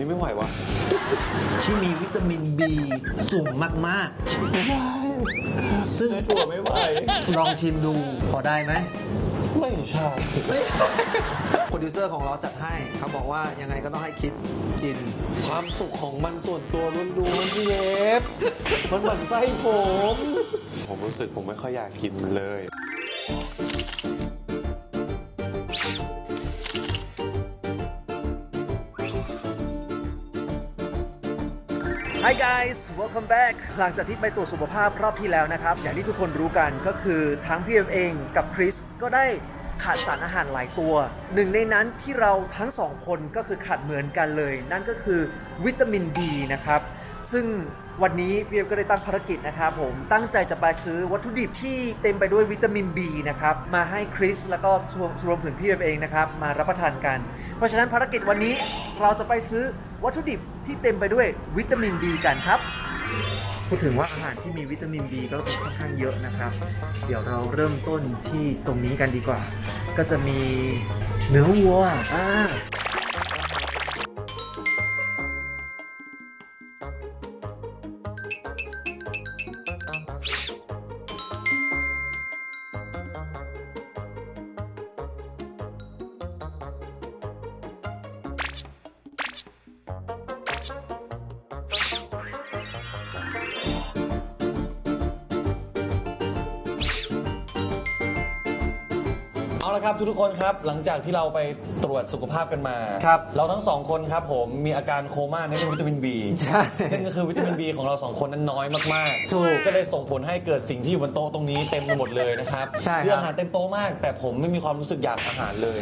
นี้ไม่ไหววะที่มีวิตามิน B สูงมากๆ ซึ่งเนื้อถั่วไม่ไหว ลองชิมดูพอได้ไหม ไม่ใช่โปรดิวเซอร์ของเราจัดให้เขาบอกว่ายังไงก็ต้องให้คิดกิน ความสุขของมันส่วนตัวล้วนๆพี่เวฟมันหมั่นไส้ผม ผมรู้สึกผมไม่ค่อยอยากกินมันเลย Hi guys welcome back หลังจากที่ไปตรวจสุขภาพรอบที่แล้วนะครับ อย่างที่ทุกคนรู้กันก็คือทั้งพี่เอ็มเองกับคริสก็ได้ขาดสารอาหารหลายตัว หนึ่งในนั้นที่เราทั้งสองคนก็คือขาดเหมือนกันเลย นั่นก็คือวิตามิน B นะครับ ซึ่ง วันนี้พี่เอ็มก็ได้ตั้งภารกิจนะครับผมตั้งใจจะไปซื้อวัตถุดิบที่เต็มไปด้วยวิตามิน B นะครับมาให้คริสแล้วก็รวมรวมถึงพี่เอ็มเองนะครับมารับประทานกัน เพราะฉะนั้นภารกิจวันนี้เราจะไปซื้อวัตถุดิบที่เต็มไปด้วยวิตามิน B กันครับพูดถึงว่าอาหารที่มีวิตามิน B ก็ค่อนข้างเยอะนะครับ เดี๋ยวเราเริ่มต้นที่ตรงนี้กันดีกว่า ก็จะมีเนื้อวัวอ่า ละครับทุกๆคนครับ หลังจากที่เราไปตรวจสุขภาพกันมา ครับ เราทั้งสองคนครับผมมีอาการโคม่าในเรื่องวิตามิน B ใช่ ซึ่งก็คือวิตามิน B ของเราสองคนนั้นน้อยมากๆ ถูกก็เลยส่งผลให้เกิดสิ่งที่อยู่บนโต๊ะตรงนี้เต็มไปหมดเลยนะครับใช่ครับ คืออาหารเต็มโต๊ะมาก แต่ผมไม่มีความรู้สึกอยากอาหารเลย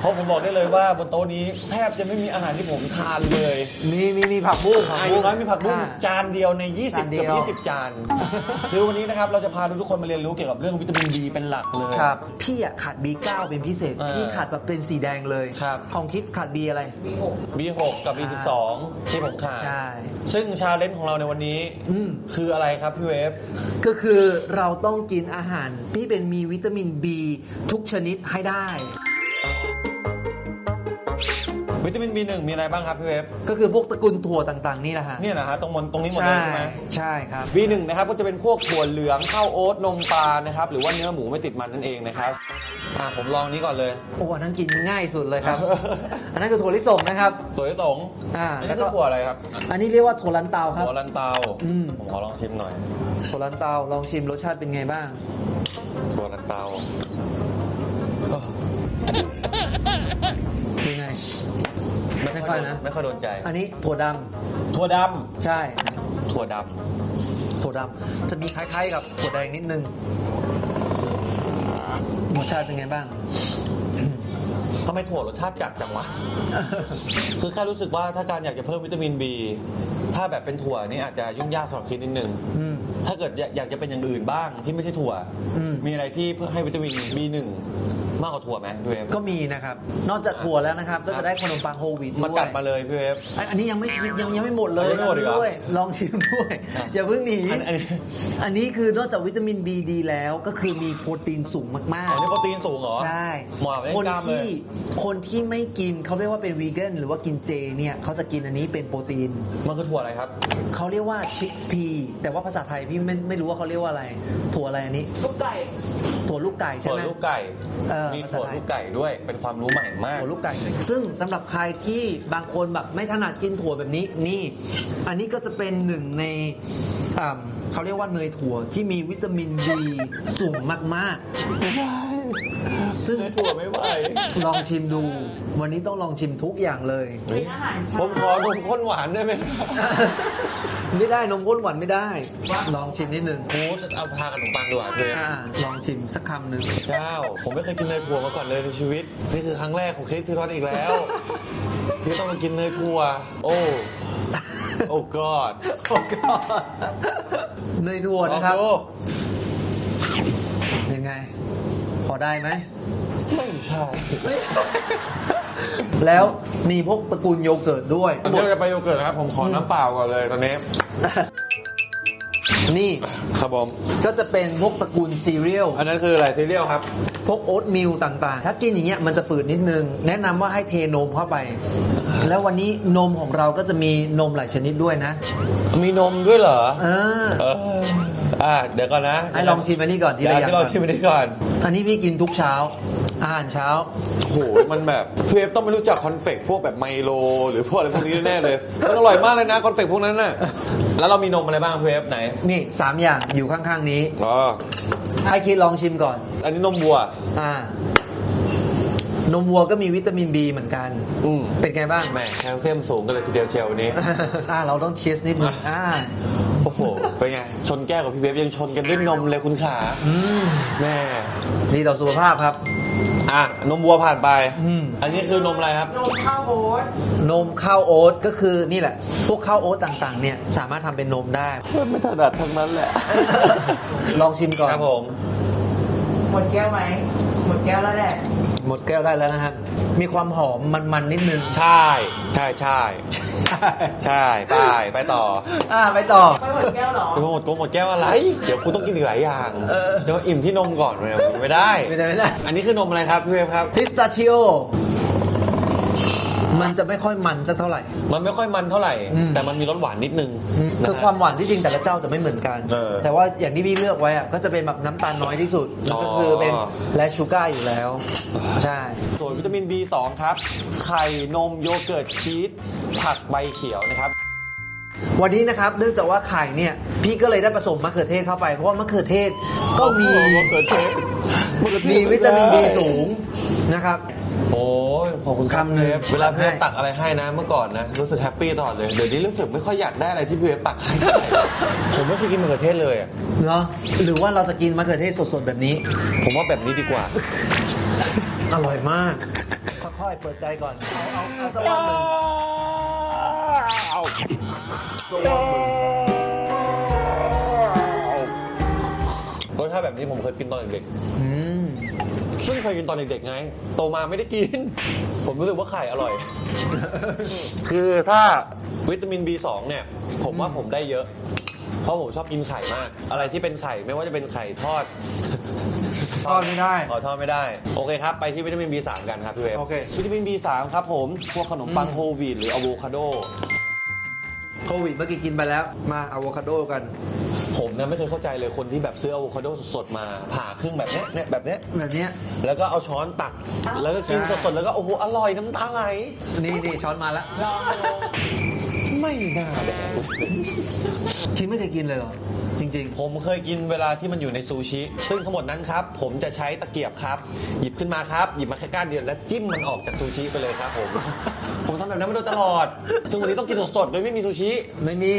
เพราะผมบอกได้เลยว่าบนโต๊ะนี้แทบจะไม่มีอาหารที่ผมทานเลย มีมีมีผักบุ้งอายุน้อยมีผักบุ้งอ่าจานเดียวใน จาน20 เดีเกืยวอบ20 จานคือวันนี้นะครับ เราจะพาทุกๆคนมาเรียนรู้เกี่ยวกับเรื่องวิตามิน B เป็นหลักเลย ครับ พี่อะขาด B9 เป็นพิเศษ เออพี่ขาดแบบเป็นสีแดงเลย ครับ ของคิดขาด B อะไร B6 กับ B12 ที่ผมขาดใช่ ซึ่งชาเลนจ์ของเราในวันนี้ อืม คืออะไรครับพี่เวฟ ก็คือเราต้องกินอาหารที่เป็นมีวิตามิน B ทุกชนิดให้ได้ วิตามิน B1 มีอะไรบ้างครับพี่เวฟก็คือพวกตระกูลถั่วต่างๆนี่แหละฮะเนี่ยนะฮะตรงบนตรงนี้หมดเลยใช่ไหม ใช่ครับ B1 นะครับก็จะเป็นพวกถั่วเหลืองข้าวโอ๊ตนมปลานะครับหรือว่าเนื้อหมูไม่ติดมันนั่นเองนะครับอะผมลองนี้ก่อนเลย โอ้อันนั้นกินง่ายสุดเลยครับ อันนั้นคือถั่วลิสงนะครับ ตัวที่สองอ่าอันแล้นี้วก็ คือถั่วอะไรครับอันนี้เรียกว่าถั่วลันเตาครับ ถั่วลันเตาอืม ผมขอลองชิมหน่อยถั่วลันเตาลองชิมรสชาติเป็นไงบ้าง ถั่วลันเตา ค่อยนะ ไม่ค่อยโดนใจ อันนี้ถั่วดถั่วดำใช่ำถั่วดถั่วดำจะมีคล้ายๆกับถั่วแดงนิดนึงรสชาติเป็นไงบ้างำทำไมถั่วรสชาติจัดจังวะ คือแค่รู้สึกว่าถ้าการอยากจะเพิ่มวิตามิน B ถ้าแบบเป็นถั่วนี่อาจจะยุ่งยากสำหรับคิดนิดนึง อืม ถ้าเกิดอยากอยากจะเป็นอย่างอื่นบ้างที่ไม่ใช่ถั่ว อืม มีอะไรที่เพื่อให้วิตามิน B1 มากกว่าถั่วไหมพี่เวฟก็มีนะครับ นอกจากถั่วแล้วนะครับก็จะได้ขนมปังโฮลวีตด้วยมาจัดมาเลยพี่เวฟอันอันนี้ยังไม่ชิมยังยังไม่หมดเลยยังไม่หมดอีกเหรอด้วยลองชิมด้วย อะอย่าเพิ่งหนีอันอันนี้ อันนี้คือนอกจากวิตามิน B ดีแล้วก็คือมีโปรตีนสูงมากอ๋อนี่โปรตีนสูงเหรอๆ ใช่เหมาะกับเล่นคนกล้ามเลย ที่คนที่ไม่กินเขาเรียกว่าเป็นวีแกนหรือว่ากินเจเนี่ยเขาจะกินอันนี้เป็นโปรตีน มันคือถั่วอะไรครับ เขาเรียกว่าชิคพีแต่ว่าภาษาไทยพี่ไม่ไม่รู้ว่าเขาเรียกว่าอะไร ถั่วอะไรอันนี้ลูกไก่ถั่วลูกไก่ใช่ถั่วไหม ลูกไก่ เออมีภาษาถั่วไทย ลูกไก่ด้วย เป็นความรู้ใหม่มาก ถั่วลูกไก่ ซึ่งสำหรับใครที่บางคนแบบไม่ถนัดกินถั่วแบบนี้ นี่ อันนี้ก็จะเป็นหนึ่งในอ่าเขาเรียกว่าเนยถั่วที่มีวิตามิน B สูงมากๆ ซึ่งเนื้อถั่วไม่ไหวลองชิมดู วันนี้ต้องลองชิมทุกอย่างเลย เป็นอาหารเช้าผมขอนมข้นหวานได้ไหมไม่ได้นมข้นหวานไม่ได้ ลองชิมนิดนึงโอ้จะเอาทากับขนมปังดีกว่าเลยอ่าลองชิมสักคำหนึ่งเจ้า ผมไม่เคยกินเนยถั่วมาก่อนเลยในชีวิต นี่คือครั้งแรกของคริสพิรอตอีกแล้วที่ต้องมากินเนยถั่ว โอ้ โอ้ god โอ้ก็เนยถั่วลองนะครับดูยังไง พอได้ไหม ไม่ใช่แล้วมีพวกตระกูลโยเกิร์ตด้วย เดี๋ยวจะไปโยเกิร์ตนะครับ ผมขอน้ำเปล่าก่อนเลยตอนนี้ นี่ครับผมก็จะเป็นพวกตระกูลซีเรียล อันนั้นคืออะไรซีเรียลครับ พวกโอ๊ตมิลต่างๆ ถ้ากินอย่างเงี้ยมันจะฝืดนิดนึง แนะนำว่าให้เทนมเข้าไป แล้ววันนี้นมของเราก็จะมีนมหลายชนิดด้วยนะ มีนมด้วยเหรอ เออ เออ อะเดี๋ยวก่อนนะให้ลองชิมอันนี้ก่อนทีเดี๋ยวละอย่างที่ลองชิมก่ไปอนนี้ก่อน อันนี้พี่กินทุกเช้า อาหารเช้า โอ้โห มันแบบพี่เอฟต้องไม่รู้จักคอนเฟกพวกแบบไมโล หรือพวกอะไรพวกนี้แน่ๆเลย มันอร่อยมากเลยนะคอนเฟกพวกนั้นน่ะ แล้วเรามีนมอะไรบ้างพี่เอฟไหน นี่สามอย่างอยู่ข้างๆนี้ อ๋อ ให้คิดลองชิมก่อน อันนี้นมวัว อ่า นมวัวก็มีวิตามินบีเหมือนกัน อืมเป็นไงบ้าง แหม่แคลเซียมสูงกันเลยทีเดียวเชียววันนี้ อ่าเราต้องเชียสนิดนึงอ่า โอ้โห เป็นไง ชนแก้วกับพี่เบฟยังชนกันด้วยนมเลยคุณขาอืมแม่ดีต่อสุขภาพครับ อะ นมวัวผ่านไป อืม อันนี้คือนมอะไรครับ นมข้าวโอ๊ตนมข้าวโอ๊ตก็คือนี่แหละ พวกข้าวโอ๊ตต่างๆ เนี่ยสามารถทำเป็นนมได้ ไม่ถนัดทั้งนั้นแหละ ลองชิมก่อน ครับผม หมดแก้วไหมหมดแก้วแล้วแหละ หมดแก้วได้แล้วนะครับมีความหอมมันๆนิดนึง ใช่ ใช่ใช่ใช่ไปไปต่ออ่าไปต่อ ไม่หมดแก้วเหรอ จะมาหมดกงหมดแก้วอะไร เดี๋ยวกูต้องกินอีกหลายอย่างเออ จะมาอิ่มที่นมก่อนเนี่ยไม่ได้ ไม่ได้ไม่ได้ อันนี้คือนมอะไรครับพี่เวฟครับ พิสตาชิโอ มันจะไม่ค่อยมันสักเท่าไหร่ มันไม่ค่อยมันเท่าไหร่ อืม แต่มันมีรสหวานนิดนึงคือนะฮะ ความหวานที่จริงแต่ละเจ้าจะไม่เหมือนกัน เออแต่ว่าอย่างที่พี่เลือกไว้อะก็จะเป็นแบบน้ำตาลน้อยที่สุดแล้วก็คือเป็นอ๋อและชูการ์อยู่แล้ว ใช่ ส่วนวิตามิน B2 ครับ ไข่ นม โยเกิร์ต ชีส ผักใบเขียวนะครับ วันนี้นะครับเนื่องจากว่าไข่เนี่ย พี่ก็เลยได้ผสมมะเขือเทศเข้าไป เพราะว่ามะเขือเทศก็มีมะเขือเทศมะเขือเทศมีวิตามินไม่ B ได้สูงนะครับ โอ้ยขอบคุณครับคำหนึ่งเวฟเวลาพี่เวฟให้ตักอะไรให้นะ เมื่อก่อนนะ รู้สึกแฮปปี้ตลอดเลย เดี๋ยวนี้รู้สึกไม่ค่อยอยากได้อะไรที่พี่เวฟตักให้เท่าไหร่ผมไม่เคยกินมะเขือเทศเลยอะเหรอหรือว่าเราจะกินมะเขือเทศสดๆแบบนี้ ผมว่าแบบนี้ดีกว่า อร่อยมาก ค่อยๆ เปิดใจก่อน เอาเอาเอาสักวันหนึ่งสักวันหนึ่งรสชาติแบบนี้ผมเคยกินตอนเด็กอืมๆ ซึ่งเคยกินตอนเด็กๆไง โตมาไม่ได้กิน ผมรู้สึกว่าไข่อร่อย คือถ้าวิตามิน B2 เนี่ย ผมว่าผมได้เยอะ เพราะผมชอบกินไข่มาก อะไรที่เป็นไข่ไม่ว่าจะเป็นไข่ทอดทอดไม่ได้อ๋อทอดไม่ได้ โอเคครับ ไปที่วิตามิน B3 กันครับพี่เวฟโอเค วิตามิน B3 ครับผม พวกขนมปังอืมโฮลวีตหรืออะโวคาโด โควิดเมื่อกี้กินไปแล้ว มาอะโวคาโดกัน ผมเนี่ยไม่เคยเข้าใจเลยคนที่แบบซื้ออะโวคาโดสดๆมาผ่าครึ่งแบบเนี้ยเนี่ยแบบเนี้ยแบบเนี้ยแล้วก็เอาช้อนตัก แล้วก็กินใช่สดๆแล้วก็โอ้โหอร่อยน้ำตาไหลนี่นี่ช้อนมาแล้วลองดูไม่น่าแดกคิดไม่เคยกินเลยเหรอจริงผมเคยกินเวลาที่มันอยู่ในซูชิ ซึ่งทั้งหมดนั้นครับ ผมจะใช้ตะเกียบครับ หยิบขึ้นมาครับ หยิบมาแค่ก้านเดียวแล้วจิ้มมันออกจากซูชิไปเลยครับผม ผมทำแบบนั้นมาโดยตลอด ซึ่งวันนี้ต้องกินสดๆโดยไม่มีซูชิๆไม่มี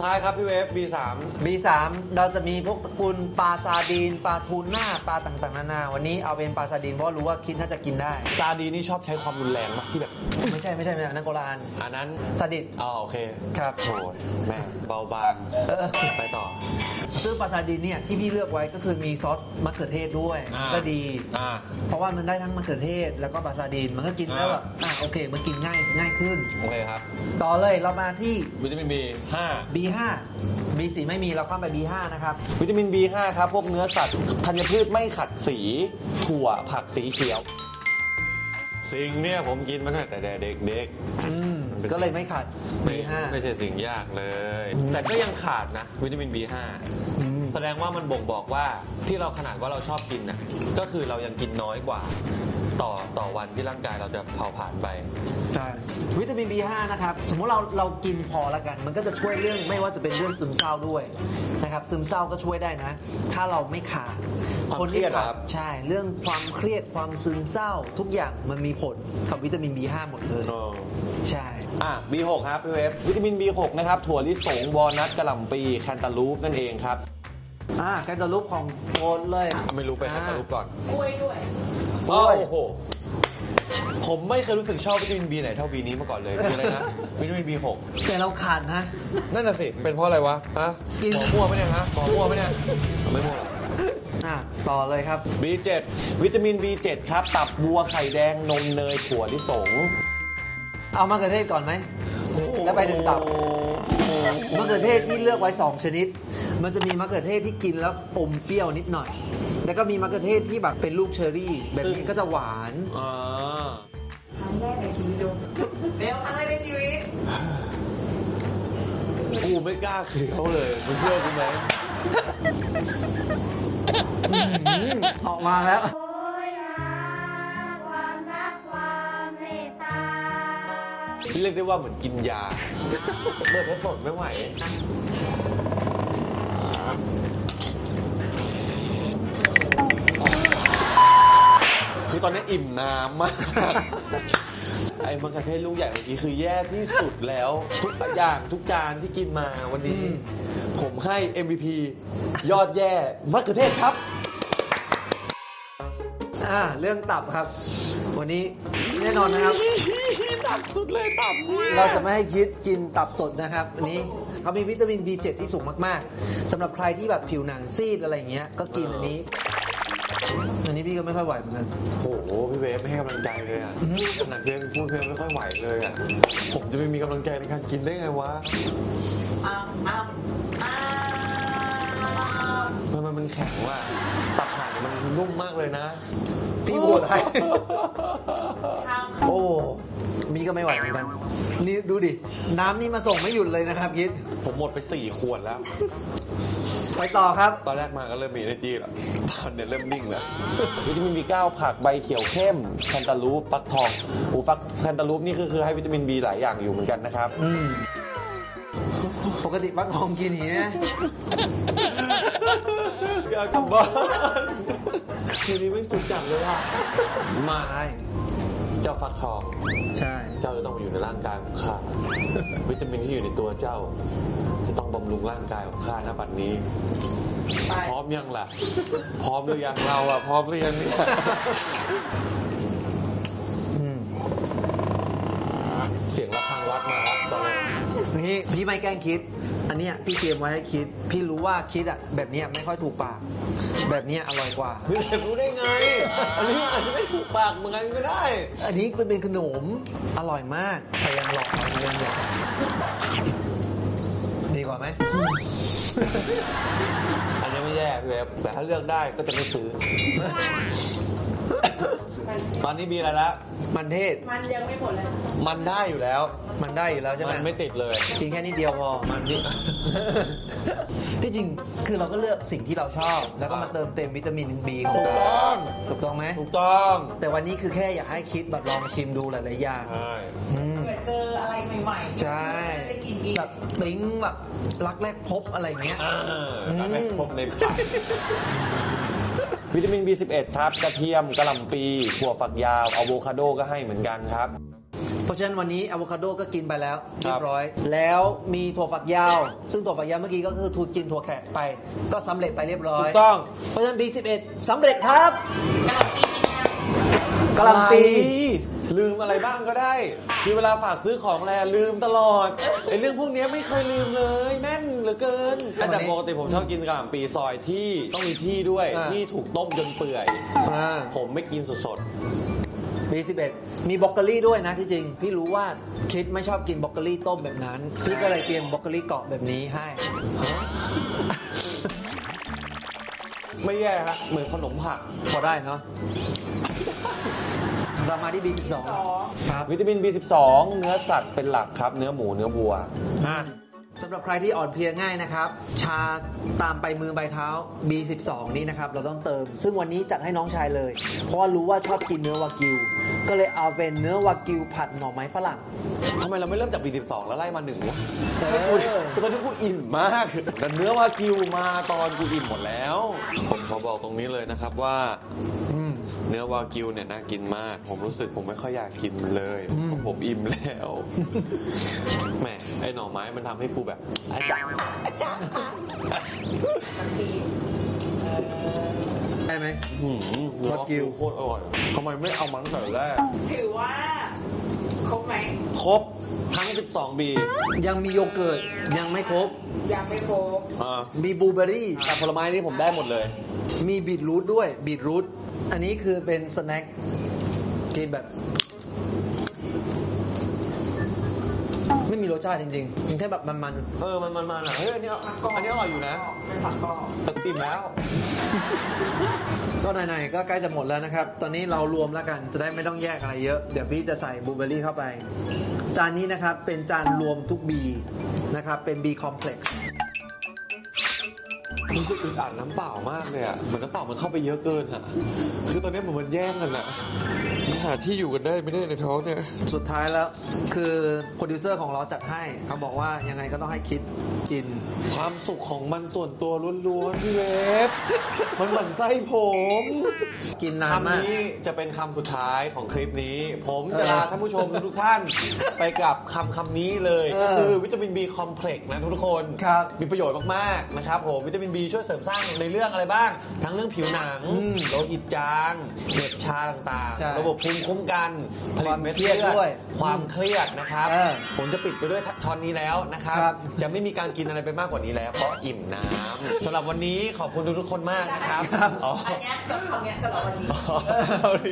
ท้ายครับพี่เวฟ B3 B3 เราจะมีพวกตระกูลปลาซาดีนปลาทูน่าปลาต่างๆนานาวันนี้เอาเป็นปลาซาดีนเพราะรู้ว่าคิดน่าจะกินได้ ซาดีนี่ชอบใช้ความรุนแรงมากที่แบบ ไม่ใช่ไม่ใช่ไม่ใช่อันนั้นโกรานอันนั้นซาดิสอ๋อโอเคครับโอ้ยแม่เบาบางเออไปต่อ ซึ่งปลาซาดินเนี่ยที่พี่เลือกไว้ก็คือมีซอสมะเขือเทศด้วยอ่าก็ดี อ่า เพราะว่ามันได้ทั้งมะเขือเทศแล้วก็ปลาซาดินมันก็กินแล้วอ่าแบบอะโอเค มันกินง่ายง่ายขึ้น โอเคครับ ต่อเลยเรามาที่ วิตามิน B5 B5 B4 ไม่มีเราข้ามไป B5 นะครับ วิตามิน B5 ครับ พวกเนื้อสัตว์ธัญพืชไม่ขัดสี ถั่วผักสีเขียว สิ่งเนี่ยผมกินมาตั้งแต่เด็กๆอืมมันเป็นก็เลยไม่ขาดไม่ B5 ไม่ใช่สิ่งยากเลย แต่ก็ยังขาดนะ วิตามิน B5 อืมแสดงว่ามันบ่งบอกว่าที่เราขนาดว่าเราชอบกินน่ะก็คือเรายังกินน้อยกว่า ต่อต่อวันที่ร่างกายเราจะเผาผลาญไป ใช่ วิตามิน B5 นะครับ สมมุติเราเรากินพอแล้วกัน มันก็จะช่วยเรื่องไม่ว่าจะเป็นเรื่องซึมเศร้าด้วยนะครับ ซึมเศร้าก็ช่วยได้นะ ถ้าเราไม่ขาดความเครียดขาเหรอครับ ใช่ เรื่องความเครียดความซึมเศร้า ทุกอย่างมันมีผลกับวิตามิน B5 หมดเลย เออใช่ อะ B6 ครับพี่เวฟวิตามิน B6 นะครับถั่วลิสงวอลนัทกระหล่ำปีแคนตาลูปนั่นเองครับ อ่าแคนตาลูปของโอนเลยไม่รู้ไปแคนตาลูปก่อน กล้วยด้วย โอ้ยโอ้โห ผมไม่เคยรู้สึกชอบวิตามิน B ไหนเท่า B นี้มาก่อนเลยคืออะไรนะวิตามิน B6 แต่เราขาดนะ นั่นน่ะสิ เป็นเพราะอะไรวะ ฮะกิน หมอมั่วไหมเนี่ยฮะหมอมั่วไหมเนี่ยไม่มั่วหรอก อ่าต่อเลยครับ B7 วิตามิน B7 ครับ ตับบัวไข่แดงนมเนยถั่วลิสงเอามะเขือเทศก่อนไหม แล้วไปถึงตับ มะเขือเทศที่เลือกไว้ 2 ชนิด มันจะมีมะเขือเทศที่กินแล้วอมเปรี้ยวนิดหน่อย แล้วก็มีมะเขือเทศที่แบบเป็นลูกเชอร์รี่ แบบนี้ก็จะหวาน อ่าครั้งแรกในชีวิตดูเบลครั้งแรกในชีวิต กูไม่กล้าเคี้ยวเลยมึงเชื่อกูไหมออกมาแล้วโอยหาความรักความเมตตาเรียกได้ว่าเหมือนกินยา เมื่อทดสดไม่ไหว คือตอนนี้อิ่มน้ำมาก ไอ้มังคาเทศลูกใหญ่เมื่อกี้คือแย่ที่สุดแล้ว ทุกอย่างทุกจานที่กินมาวันนี้ ผมให้ MVP ยอดแย่มะเขือเทศครับ อ่าเรื่องตับครับ วันนี้แน่นอนนะครับ ตับสุดเลยตับเนี่ยเราจะไม่ให้คิดกินตับสดนะครับอันนี้เขามีวิตามิน B7 ที่สูงมากๆสำหรับใครที่แบบผิวหนังซีดอะไรอย่างเงี้ยก็กินอันนี้ อันนี้พี่ก็ไม่ค่อยไหวเหมือนกัน โอ้โห พี่เวฟไม่ให้กำลังใจเลยอะขนาดเพื่อนพูดเพื่อนไม่ค่อยไหวเลยอะ ผมจะไม่มีกำลังใจในการกินได้ไงวะอ้าวอ้าวอ้าวทำไมมันแข็งว่ะ ตับห่านมันนุ่มมากเลยนะ พี่โหวตให้ทางโอ้ มีก็ไม่ไหวเหมือนกัน นี่ดูดิ น้ำนี่มาส่งไม่หยุดเลยนะครับคิดผมหมดไปสี่ขวดแล้ว ไปต่อครับ ตอนแรกมาก็เริ่มมี energy แล้วตอนเนี้ยเริ่มนิ่งแล้ว วิตามิน B9 ผักใบเขียวเข้มแคนตาลูปฟักทองอูฟักแคนตาลูปนี่คือคือให้วิตามิน B หลายอย่างอยู่เหมือนกันนะครับ อืมปกติฟักทองกินอย่างนี้นะอยากกลับบ้านคืนนี้ไม่สุดจัดเลยอะ มาใช่ เจ้าฟักทอง ใช่ เจ้าจะต้องมาอยู่ในร่างกายของข้า วิตามินที่อยู่ในตัวเจ้า จะต้องบำรุงร่างกายของข้าณบัดนี้ ไป พร้อมยังล่ะ พร้อมหรือยังเราอะพร้อมหรือยังเนี่ย อืมเสียงระฆังวัดมาครับตอนนี้ นี่พี่ไม่แกล้งคิด อันเนี้ยพี่เตรียมไว้ให้คิด พี่รู้ว่าคิดอะแบบเนี้ยไม่ค่อยถูกปาก แบบเนี้ยอร่อยกว่าพี่เห็นรู้ได้ไง อันนี้อาจจะไม่ถูกปากเหมือนกันก็ได้ อันนี้มันเป็นขนมอร่อยมากพยายามหลอกพยายามหลอกดีกว่าไหม อันนี้ไม่แย่พี่เวฟแต่ถ้าเลือกได้ก็จะไม่ซื้อ ตอนนี้มีอะไรแล้วมันเทศ มันยังไม่หมดเลย มันได้อยู่แล้ว มันได้อยู่แล้วใช่ไหมมันไม่ติดเลย กินแค่นิดเดียวพอ มันนี่ ที่จริงคือเราก็เลือกสิ่งที่เราชอบ แล้วก็มาเติมเต็มวิตามินบีของถูกเราต้อง ถูกต้องไหม ถูกต้องแต่วันนี้คือแค่อยากให้คิดแบบลองชิมดูหลายๆอย่างใช่อืม เผื่อเจออะไรใหม่ๆใช่ได้กินอีกแบบปิ๊งแบบรักแรกพบอะไรเงี้ย อ่าทำให้ครบในปาก วิตามิน B11 ครับกระเทียมกระหล่ำปีถั่วฝักยาวอะโวคาโดก็ให้เหมือนกันครับ เพราะฉะนั้นวันนี้อะโวคาโดก็กินไปแล้วคเรีรัยบบร้อย แล้วมีถั่วฝักยาว ซึ่งถั่วฝักยาวเมื่อกี้ก็คือทูกินถั่วแขกไป ก็สำเร็จไปเรียบร้อถูยกต้อง เพราะฉะนั้น B11 สำเร็จครับกะหล่ำปีเป็นยังกะหล่ำปีอะไร ลืมอะไรบ้างก็ได้มีเวลาฝากซื้อของแลลืมตลอดไอ้เรื่องพวกเนี้ยไม่เคยลืมเลย แม่นเหลือเกินแต่ปกติผมชอบกินกระหล่ำปีซอยที่ต้องมีที่ด้วยอ่า ที่ถูกต้มจนเปื่อย อ่าผมไม่กินสด B11 มีบรอกโคลี่ด้วยนะที่จริง พี่รู้ว่าคิดไม่ชอบกินบรอกโคลี่ต้มแบบนั้น พี่ก็เลยเตรียมบรอกโคลี่เกาะแบบนี้ให้ ๆไม่แย่ฮะเหมือนขนมผัก พอได้เนาะ เรามาที่ B12 ครับวิตามิน B12 เนื้อสัตว์เป็นหลักครับ เนื้อหมูเนื้อวัวสำหรับใครที่อ่อนเพลียง่ายนะครับ ชาตามไปมือใบเท้า B12 นี้นะครับ เราต้องเติม ซึ่งวันนี้จัดให้น้องชายเลย เพราะว่ารู้ว่าชอบกินเนื้อวากิว ก็เลยเอาเป็นเนื้อวากิวผัดหน่อไม้ฝรั่ง ทำไมเราไม่เริ่มจาก B12 แล้วไล่มาหนึ่งวะเออให้กูคือตอนนี้กูอิ่มมาก แต่เนื้อวากิวมาตอนกูอิ่มหมดแล้ว ผมขอบอกตรงนี้เลยนะครับว่า อืม เนื้อวากิวเนี่ยน่ากินมาก ผมรู้สึกผมไม่ค่อยอยากกินมันเลยอืมเพราะผมอิ่มแล้วแหมไอ้หน่อไม้มันทำให้กูแบบอาจารย์ได้ไหม หืมเนื้อวาวากิกิว วโคตรอร่อยทำไมไม่เอามันตั้งแต่แรกถือว่าครบไหมครบทั้ง 12 บียังมีโยเกิร์ตยังไม่ครบ ยังไม่ครบอ่ามีบลูเบอร์รี่ แต่ผลไม้นี่ผมได้หมดเลย มีบีทรูทด้วยบีทรูท อันนี้คือเป็นสแน็คกินแบบ ไม่มีรสชาติจริงๆมันแค่แบบมันเออมันมันมันอะเฮ้ยอันนี้อันนี้อร่อยอยู่นะเป็นผักกรอบแต่อิ่มแล้วๆก็ไหนๆก็ใกล้จะหมดแล้วนะครับ ตอนนี้เรารวมแล้วกันจะได้ไม่ต้องแยกอะไรเยอะ เดี๋ยวพี่จะใส่บลูเบอร์รี่เข้าไป จานนี้นะครับเป็นจานรวมทุก B นะครับเป็น B complex รู้สึกอึดอัดน้ำเปล่ามากเลยอะเหมือนน้ำเปล่ามันเข้าไปเยอะเกินอะ คือตอนนี้เหมือนมันแย่งกันอะหาที่อยู่กันได้ไม่ได้ในท้องเนี่ย สุดท้ายแล้วคือโปรดิวเซอร์ของเราจัดให้เขาบอกว่ายังไงก็ต้องให้คิด กิน ความสุขของมันส่วนตัวล้วนๆพี่เวฟมันเหมือนไส้ผม กินนานมากคำนี้จะเป็นคำสุดท้ายของคลิปนี้ ผมจะเออลาท่านผู้ชมทุกท่าน ไปกับคำคำนี้เลยเออก็คือวิตามิน B คอมเพล็กซ์นะทุกคนครับ มีประโยชน์มากๆนะครับผมวิตามิน B ช่วยเสริมสร้างในเรื่องอะไรบ้าง ทั้งเรื่องผิวหนังอืมโลหิตจางเหน็บชาต่างใช่ๆ ระบบภูมิคุ้มกันผลิตเม็ดความเครียดด้วยความเครียดนะครับ เออผมจะปิดไปด้วยช้อนนี้แล้วนะครับ ครับ จะไม่มีการกินอะไรไปมากกว่านี้แล้ว เพราะอิ่มน้ำสำหรับวันนี้ขอบคุณทุกๆคนมากนะครับอ๋ออันเนี้ยสำหรับคำเนี้ยสำหรับวันนี้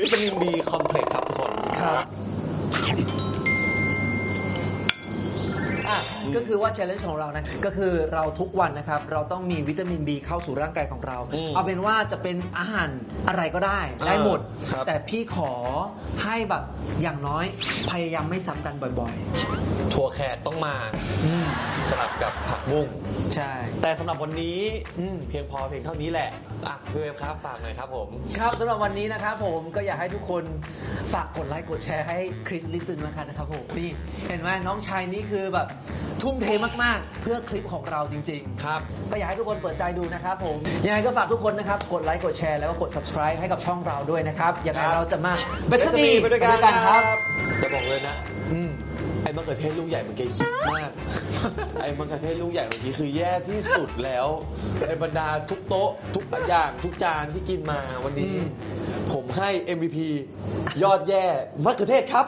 วิตามิน B คอมเพล็กซ์ครับทุกคนครับ อะก็คือว่า challenge ของเรานะก็คือเราทุกวันนะครับ เราต้องมีวิตามิน B เข้าสู่ร่างกายของเรา อืมเอาเป็นว่าจะเป็นอาหารอะไรก็ได้ได้หมด ครับ แต่พี่ขอให้แบบอย่างน้อยพยายามไม่ซ้ำกันบ่อยถั่วแขกต้องมาๆอืมสลับกับผักบุ้ง ใช่ แต่สำหรับวันนี้อืม เพียงพอเพียงเท่านี้แหละ อะพี่เวฟครับฝากหน่อยครับผม ครับสำหรับวันนี้นะครับผมก็อยากให้ทุกคนฝากกดไลค์กดแชร์ให้คริสลิตตึนนะครับนะครับผมนี่เห็นไหมน้องชายนี่คือแบบทุ่มเทมากๆ เพื่อคลิปของเราจริงๆ ครับ ก็อยากให้ทุกคนเปิดใจดูนะครับผมยังไงก็ฝากทุกคนนะครับกดไลค์กดแชร์แล้วก็กด subscribe ให้กับช่องเราด้วยนะครับยังไงครับ เราจะมาเบเบตตเตอเตอร์ร์มีมีไปไปด้ด้ววยยกักันนคครัรับบจะบอกเลยนะอื มไอ้มะเขือเทศลูกใหญ่มันแกคิดมาก ไอ้มะเขือเทศลูกใหญ่เมื่อกี้คือแย่ที่สุดแล้วในบรรดาทุกโต๊ะ ทุกอย่างทุกจานที่กินมาวันนี้อืมผมให้ MVP ยอดแย่มะเขือเทศครับ